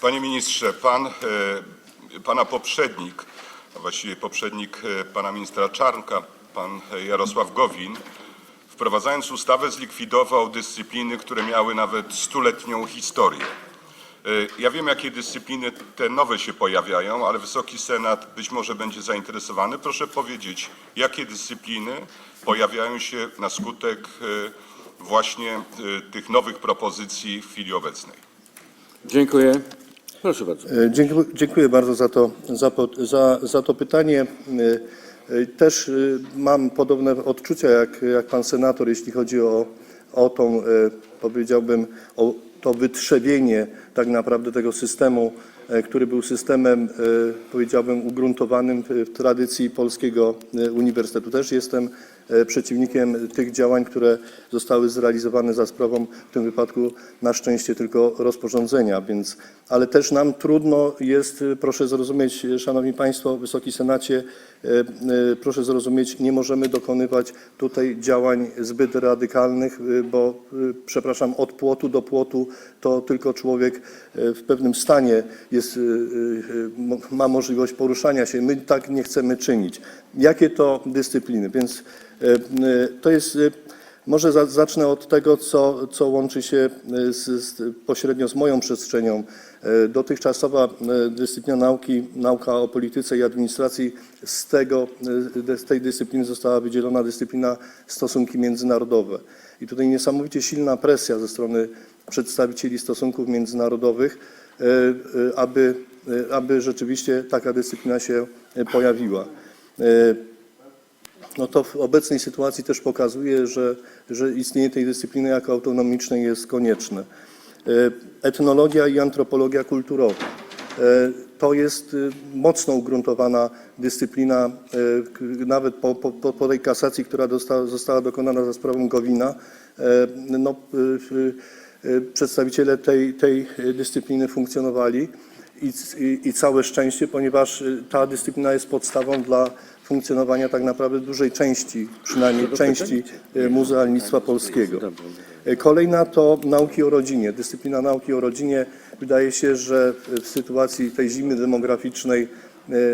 Panie ministrze, pan, e, pana poprzednik, a właściwie poprzednik e, pana ministra Czarnka, pan e, Jarosław Gowin, wprowadzając ustawę zlikwidował dyscypliny, które miały nawet stuletnią historię. Ja wiem, jakie dyscypliny te nowe się pojawiają, ale Wysoki Senat być może będzie zainteresowany. Proszę powiedzieć, jakie dyscypliny pojawiają się na skutek właśnie tych nowych propozycji w chwili obecnej. Dziękuję. Proszę bardzo. E, Dziękuję, dziękuję bardzo za to, za, za, za to pytanie. E, e, Też mam podobne odczucia jak, jak pan senator, jeśli chodzi o, o tą, powiedziałbym, o to wytrzebienie tak naprawdę tego systemu, który był systemem, powiedziałbym, ugruntowanym w- tradycji polskiego uniwersytetu. Też jestem przeciwnikiem tych działań, które zostały zrealizowane za sprawą w tym wypadku na szczęście tylko rozporządzenia, więc, ale też nam trudno jest, e, proszę zrozumieć, e, Szanowni Państwo, Wysoki Senacie, e, e, proszę zrozumieć, nie możemy dokonywać tutaj działań zbyt radykalnych, e, bo, e, przepraszam, od płotu do płotu to tylko człowiek e, w pewnym stanie jest, e, e, ma możliwość poruszania się. My tak nie chcemy czynić. Jakie to dyscypliny? Więc e, e, to jest, e, może za- zacznę od tego, co, co łączy się z, z, pośrednio z moją przestrzenią. Dotychczasowa dyscyplina nauki, nauka o polityce i administracji, z, tego, z tej dyscypliny została wydzielona dyscyplina stosunki międzynarodowe. I tutaj niesamowicie silna presja ze strony przedstawicieli stosunków międzynarodowych, aby, aby rzeczywiście taka dyscyplina się pojawiła. E, no to w obecnej sytuacji też pokazuje, że, że istnienie tej dyscypliny jako autonomicznej jest konieczne. E, Etnologia i antropologia kulturowa. E, To jest mocno ugruntowana dyscyplina, nawet po, po, po tej kasacji, która dosta, została dokonana za sprawą Gowina. No, przedstawiciele tej, tej dyscypliny funkcjonowali i, i, i całe szczęście, ponieważ y, ta dyscyplina jest podstawą dla funkcjonowania tak naprawdę dużej części, przynajmniej części y, muzealnictwa polskiego. Y, Kolejna to nauki o rodzinie. Dyscyplina nauki o rodzinie wydaje się, że w sytuacji tej zimy demograficznej,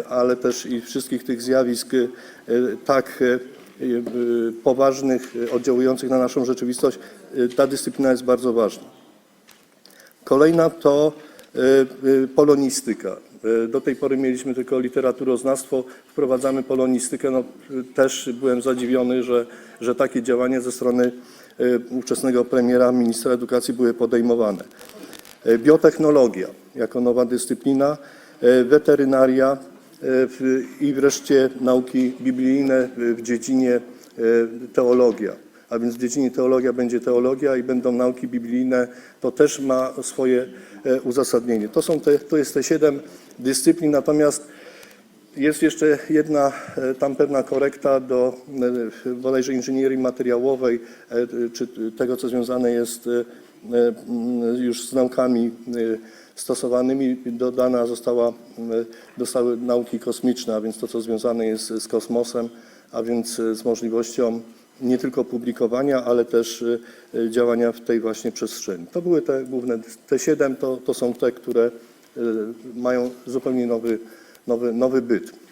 ale też i wszystkich tych zjawisk tak poważnych, oddziałujących na naszą rzeczywistość, ta dyscyplina jest bardzo ważna. Kolejna to polonistyka. Y, Do tej pory mieliśmy tylko literaturoznawstwo, wprowadzamy polonistykę. No, też byłem zadziwiony, że, że takie działania ze strony ówczesnego premiera, ministra edukacji były podejmowane. Biotechnologia jako nowa dyscyplina, weterynaria i wreszcie nauki biblijne w dziedzinie teologia a więc w dziedzinie teologia będzie teologia i będą nauki biblijne, to też ma swoje e, uzasadnienie. To, są te, to jest te siedem dyscyplin, natomiast jest jeszcze jedna e, tam pewna korekta do e, bodajże inżynierii materiałowej, czy tego, co związane jest już z naukami stosowanymi. Dodana została, m, zostały nauki kosmiczne, a więc to, co związane jest z kosmosem, a więc z możliwością nie tylko publikowania, ale też e, działania w tej właśnie przestrzeni. To były te główne, te siedem to, to są te, które e, mają zupełnie nowy, nowy, nowy byt.